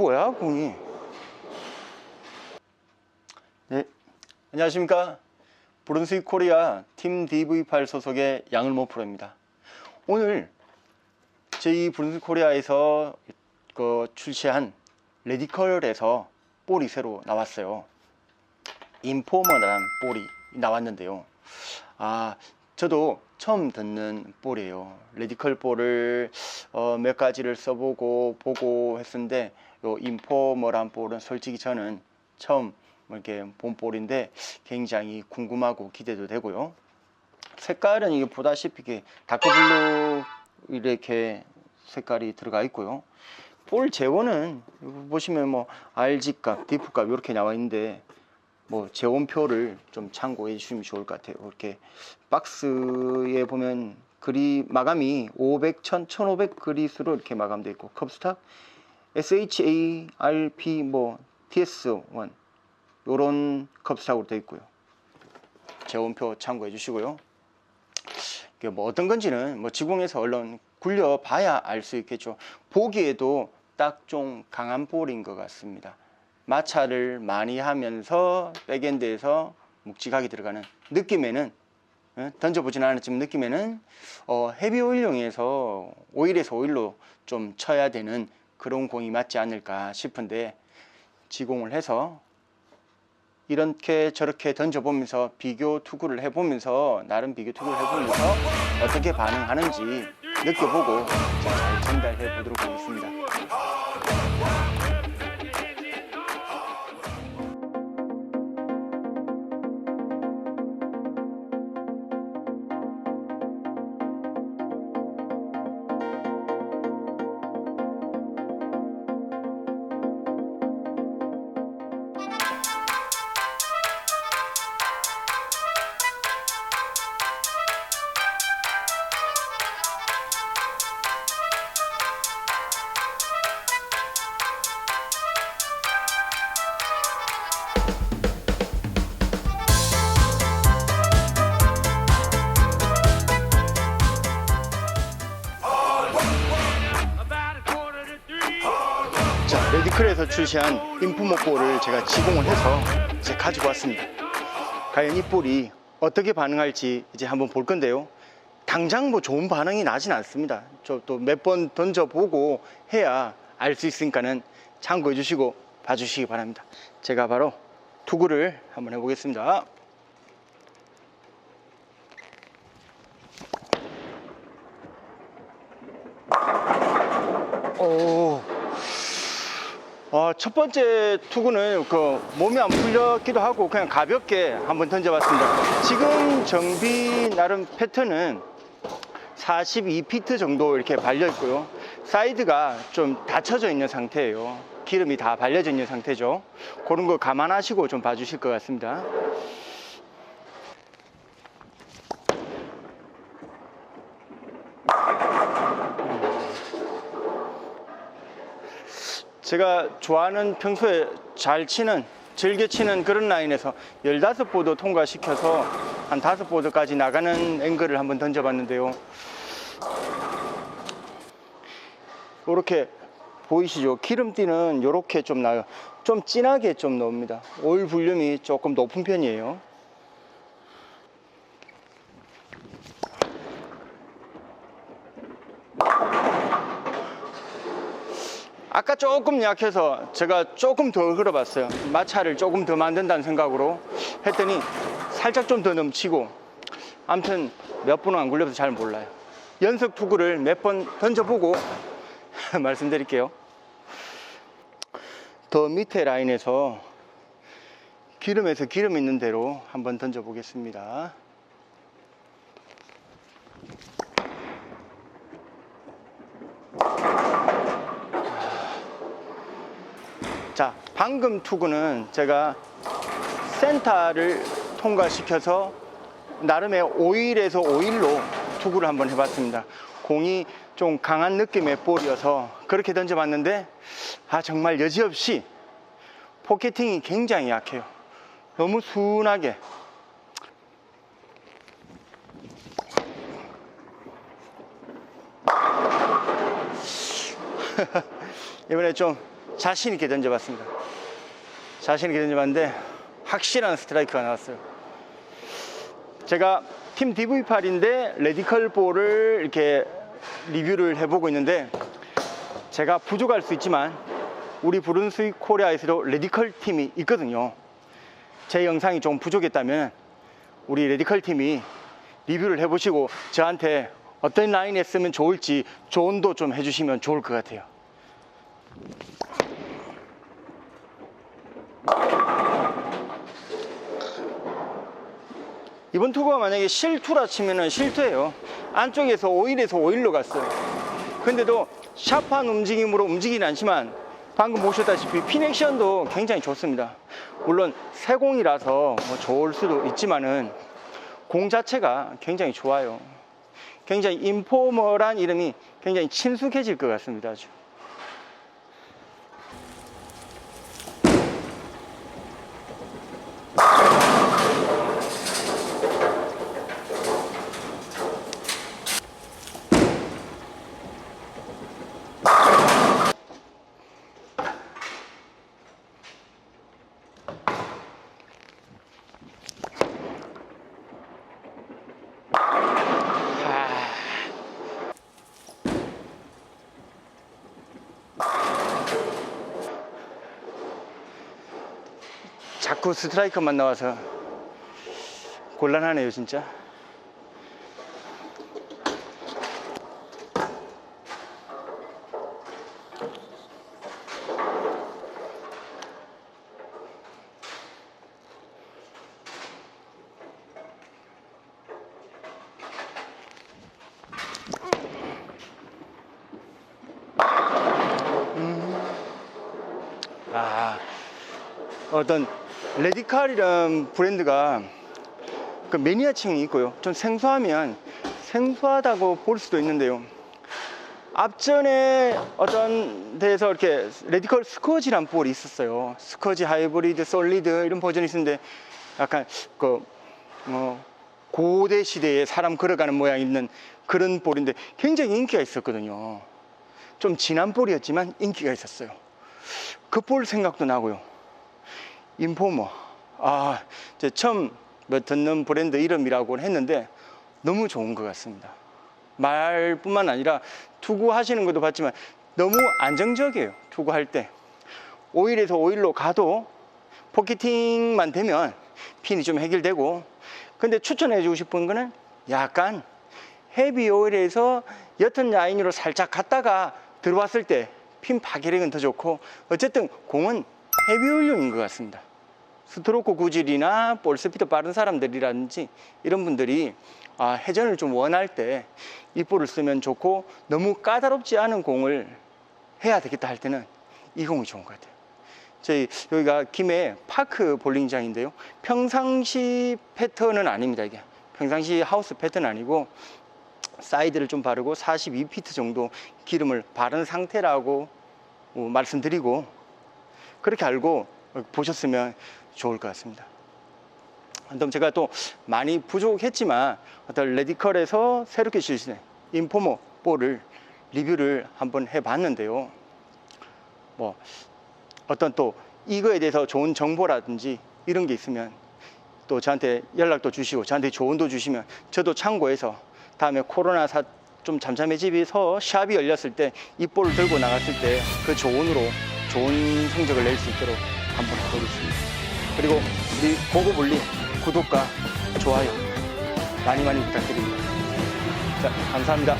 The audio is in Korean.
뭐야 공이? 네, 안녕하십니까? 브룬스윅 코리아 팀 DV8 소속의 양을모 프로입니다. 오늘 저희 브룬스윅 코리아에서 그 출시한 레디컬에서 볼이 새로 나왔어요. 인포머라는 볼이 나왔는데요. 아, 저도 처음 듣는 볼이에요. 레디컬 볼을 어, 몇 가지를 써보고 보고 했는데 요 인포머란 볼은 솔직히 저는 처음 이렇게 본 볼인데 굉장히 궁금하고 기대도 되고요. 색깔은 이게 보다시피 다크블루 이렇게 색깔이 들어가 있고요. 볼 여기 보시면 뭐 RG값, 디프 값 이렇게 나와 있는데 뭐 재원표를 좀 참고해 주시면 좋을 것 같아요. 이렇게 박스에 보면 그리 마감이 500, 1000, 1500 그리스로 이렇게 마감되어 있고 컵스탁 SHARP 뭐 TS1 요런 컵스탁으로 되어 있고요. 재원표 참고해 주시고요. 이게 뭐 어떤 건지는 뭐 지공에서 얼른 굴려 봐야 알 수 있겠죠. 보기에도 딱 좀 강한 볼인 것 같습니다. 마찰을 많이 하면서 백엔드에서 묵직하게 들어가는 느낌에는 어, 던져보진 않았지만 느낌에는 어, 헤비 오일용에서 오일에서 오일로 좀 쳐야 되는 그런 공이 맞지 않을까 싶은데 지공을 해서 이렇게 저렇게 던져보면서 비교 투구를 해보면서 나름 비교 투구를 해보면서 어떻게 반응하는지 느껴보고 잘 전달해 보도록 하겠습니다. 레디클에서 출시한 인프모 볼을 제가 지공을 해서 이제 가지고 왔습니다. 과연 이 볼이 어떻게 반응할지 이제 한번 볼 건데요. 당장 뭐 좋은 반응이 나진 않습니다. 저 또 몇 번 던져보고 해야 알 수 있으니까는 참고해 주시고 봐주시기 바랍니다. 제가 바로 투구를 한번 해보겠습니다. 어, 첫 번째 투구는 그 몸이 안 풀렸기도 하고 그냥 가볍게 한번 던져봤습니다. 지금 정비 나름 패턴은 42피트 정도 이렇게 발려 있고요. 사이드가 좀 닫혀져 있는 상태예요. 기름이 다 발려져 있는 상태죠. 그런 거 감안하시고 좀 봐주실 것 같습니다. 제가 좋아하는 평소에 잘 치는 즐겨 치는 그런 라인에서 15보드 통과시켜서 한 5보드까지 나가는 앵글을 한번 던져봤는데요. 이렇게 보이시죠? 기름띠는 이렇게 좀 나요. 좀 진하게 좀 넣습니다. 오일 볼륨이 조금 높은 편이에요. 아까 조금 약해서 제가 조금 더 흘어봤어요. 마찰을 조금 더 만든다는 생각으로 했더니 살짝 좀 더 넘치고 아무튼 몇 번은 안 굴려서 잘 몰라요. 연속 투구를 몇 번 던져보고 말씀드릴게요. 더 밑에 라인에서 기름에서 기름 있는 대로 한번 던져보겠습니다. 자, 방금 투구는 제가 센터를 통과시켜서 나름의 오일에서 오일로 투구를 한번 해봤습니다. 공이 좀 강한 느낌의 볼이어서 그렇게 던져봤는데 아 정말 여지없이 포켓팅이 굉장히 약해요. 너무 순하게 이번에 좀 자신 있게 던져봤습니다. 자신 있게 던져봤는데 확실한 스트라이크가 나왔어요. 제가 팀 DV8인데 레디컬 볼을 이렇게 리뷰를 해보고 있는데 제가 부족할 수 있지만 우리 부른스위 코리아에서도 레디컬 팀이 있거든요. 제 영상이 좀 부족했다면 우리 레디컬 팀이 리뷰를 해보시고 저한테 어떤 라인에 쓰면 좋을지 조언도 좀 해주시면 좋을 것 같아요. 이번 투구가 만약에 실투라 치면은 실투예요. 안쪽에서 5일에서 5일로 갔어요. 근데도 샤프한 움직임으로 움직이진 않지만 방금 보셨다시피 피넥션도 굉장히 좋습니다. 물론 새 공이라서 뭐 좋을 수도 있지만은 공 자체가 굉장히 좋아요. 굉장히 인포머란 이름이 굉장히 친숙해질 것 같습니다. 아주. 자꾸 스트라이커만 나와서 곤란하네요, 진짜. 아, 어떤 레디칼이라는 브랜드가 그 매니아층이 있고요. 좀 생소하면 생소하다고 볼 수도 있는데요. 앞전에 어떤 데에서 이렇게 레디컬 스커지란 볼이 있었어요. 스커지 하이브리드, 솔리드 이런 버전이 있었는데 약간 그 뭐 고대 시대에 사람 걸어가는 모양 있는 그런 볼인데 굉장히 인기가 있었거든요. 좀 진한 볼이었지만 인기가 있었어요. 그 볼 생각도 나고요. 인포머. 아, 이제 처음 뭐 듣는 브랜드 이름이라고 했는데 너무 좋은 것 같습니다. 말뿐만 아니라 투구하시는 것도 봤지만 너무 안정적이에요. 투구할 때. 5일에서 5일로 가도 포켓팅만 되면 핀이 좀 해결되고 근데 추천해 주고 싶은 거는 약간 헤비 오일에서 옅은 라인으로 살짝 갔다가 들어왔을 때 핀 파괴력은 더 좋고 어쨌든 공은 헤비 오일용인 것 같습니다. 스트로크 구질이나 볼 스피드 빠른 사람들이라든지 이런 분들이 아, 회전을 좀 원할 때 이 볼을 쓰면 좋고 너무 까다롭지 않은 공을 해야 되겠다 할 때는 이 공이 좋은 것 같아요. 저희 여기가 김해 파크 볼링장인데요. 평상시 패턴은 아닙니다. 이게 평상시 하우스 패턴 아니고 사이드를 좀 바르고 42피트 정도 기름을 바른 상태라고 어, 말씀드리고 그렇게 알고 보셨으면 좋을 것 같습니다. 그럼 제가 또 많이 부족했지만 어떤 레디컬에서 새롭게 실시된 인포머 볼을 리뷰를 한번 해봤는데요. 뭐 어떤 또 이거에 대해서 좋은 정보라든지 이런 게 있으면 또 저한테 연락도 주시고 저한테 조언도 주시면 저도 참고해서 다음에 코로나 사 좀 잠잠해지면서 샵이 열렸을 때 이 볼을 들고 나갔을 때 그 조언으로 좋은 성적을 낼 수 있도록 한번 해보겠습니다. 그리고 우리 고급 올리 구독과 좋아요 많이 많이 부탁드립니다. 자, 감사합니다.